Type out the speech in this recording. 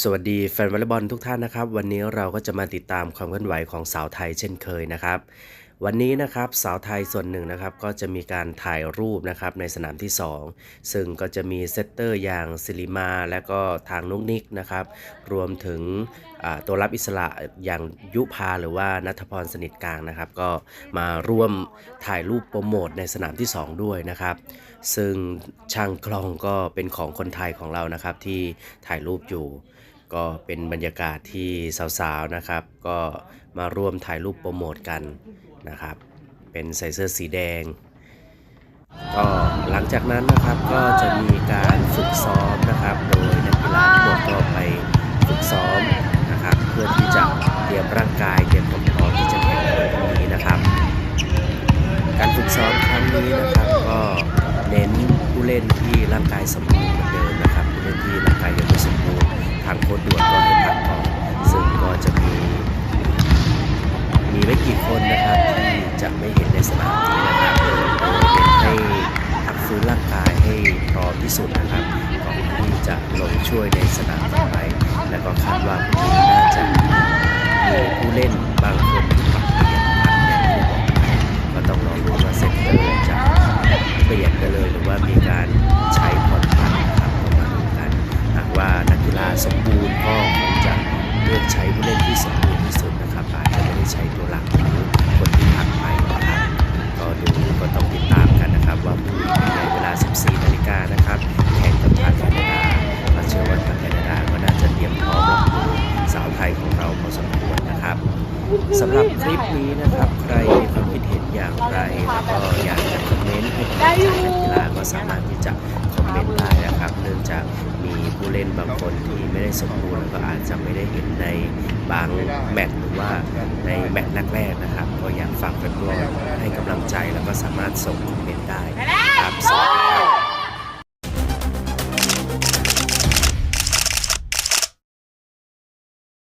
สวัสดีแฟนวอลเลย์บอลทุกท่านนะครับ วันนี้เราก็จะมาติดตามความเคลื่อนไหวของสาวไทยเช่นเคยนะครับ วันนี้นะครับสาวไทยส่วนหนึ่งนะครับก็จะมีการถ่ายรูปนะครับในสนามที่ 2 ซึ่งก็จะมีเซตเตอร์อย่างซิลิมา และก็ทางนุกนิกนะครับรวมถึงตัวรับอิสระอย่างยุพาหรือว่านัทพรสนิทกลางนะครับ ก็มาร่วมถ่ายรูปโปรโมทในสนามที่ 2 ด้วยนะครับ ซึ่งช่างกล้องก็เป็นของคนไทยของเรานะครับที่ถ่ายรูปอยู่ก็เป็นบรรยากาศที่สาวๆนะครับ ก็มาร่วมถ่ายรูปโปรโมทกัน นะครับ เป็นใส่เสื้อสีแดง ก็หลังจากนั้นนะครับก็จะมีการฝึกซ้อมนะครับ โดยนักกีฬาทั้งหมดก็ไปฝึกซ้อมนะครับ เพื่อที่จะเตรียมร่างกายเตรียมความพร้อมที่จะแข่งขันในวันนี้นะครับ การฝึกซ้อมครั้งนี้นะครับก็เน้นผู้เล่นที่ร่างกายสมบูรณ์เหมือนเดิมนะครับผู้เล่นที่ร่างกายยังไม่สมบูรณ์ จะไม่เห็นในสนามนี้นะครับโดยเน้นให้พักฟื้นร่างกายให้พร้อมที่สุดนะครับก่อนที่จะลงช่วยในสนามต่อไป และก็คาดว่าพรุ่งนี้น่าจะมีผู้เล่นบางคนที่ปรับเปลี่ยนนะครับอย่างที่บอกก็ต้องรอดูว่าเซตเตอร์จะเปลี่ยนไปเลยหรือว่ามีการใช้ผ่อนผันครับมาดูกันหากว่านักกีฬาสมบูรณ์ก็คงจะเลือกใช้ผู้เล่นที่สม สำหรับคลิปนี้นะครับ ใครมีความคิดเห็นอย่างไรแล้วก็อยากจะคอมเมนต์ให้กำลังใจนักกีฬาก็สามารถที่จะคอมเมนต์ได้นะครับ เนื่องจากมีผู้เล่นบางคนที่ไม่ได้สมบูรณ์แล้วก็อาจจะไม่ได้เห็นในบางแมตช์หรือว่าในแมตช์แรกๆนะครับ ก็อยากฝากเพื่อนๆให้กำลังใจแล้วก็สามารถส่งคอมเมนต์ได้ครับสวัสดี